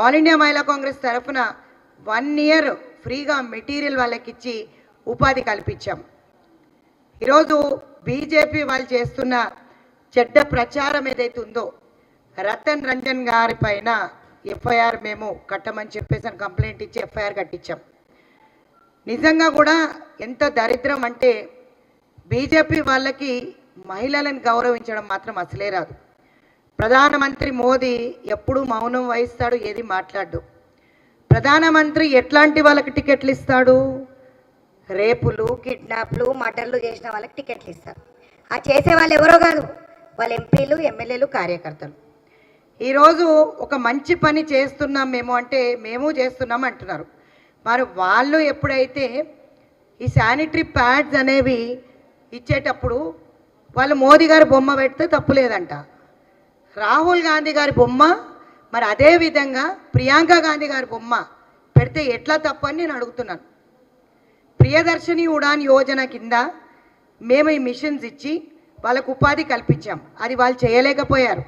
All India మహిళా కాంగ్రెస్ తరఫున one year ఫ్రీగా మెటీరియల్ వాళ్ళకి ఇచ్చి ఉపాధి కల్పించాం. ఈరోజు బీజేపీ వాళ్ళు చేస్తున్న చెడ్డ ప్రచారం ఏదైతే ఉందో రతన్ రంజన్ గారి పైన ఎఫ్ఐఆర్ మేము కట్టమని చెప్పేసి అని కంప్లైంట్ ఇచ్చి ఎఫ్ఐఆర్ కట్టించాం. నిజంగా కూడా ఎంత దరిద్రం అంటే బీజేపీ వాళ్ళకి మహిళలను గౌరవించడం మాత్రం అసలే రాదు. ప్రధానమంత్రి మోదీ ఎప్పుడూ మౌనం వహిస్తాడు ఏది మాట్లాడు ప్రధానమంత్రి ఎట్లాంటి వాళ్ళకి టికెట్లు ఇస్తాడు? రేపులు కిడ్నాప్లు మటన్లు చేసిన వాళ్ళకి టికెట్లు ఇస్తారు. ఆ చేసే వాళ్ళు ఎవరో కాదు వాళ్ళ ఎంపీలు ఎమ్మెల్యేలు కార్యకర్తలు. ఈరోజు ఒక మంచి పని చేస్తున్నాం మేము అంటే మేము చేస్తున్నాం అంటున్నారు. మరి వాళ్ళు ఎప్పుడైతే ఈ శానిటరీ ప్యాడ్స్ అనేవి ఇచ్చేటప్పుడు వాళ్ళు మోదీ గారు బొమ్మ పెడితే తప్పు లేదంట. రాహుల్ గాంధీ గారి బొమ్మ మరి అదే విధంగా ప్రియాంక గాంధీ గారి బొమ్మ పెడితే ఎట్లా తప్పని అని నేను అడుగుతున్నాను. ప్రియదర్శిని ఉడాన్ యోజన కింద మేము ఈ మిషన్స్ ఇచ్చి వాళ్ళకు ఉపాధి కల్పించాం. అది వాళ్ళు చేయలేకపోయారు.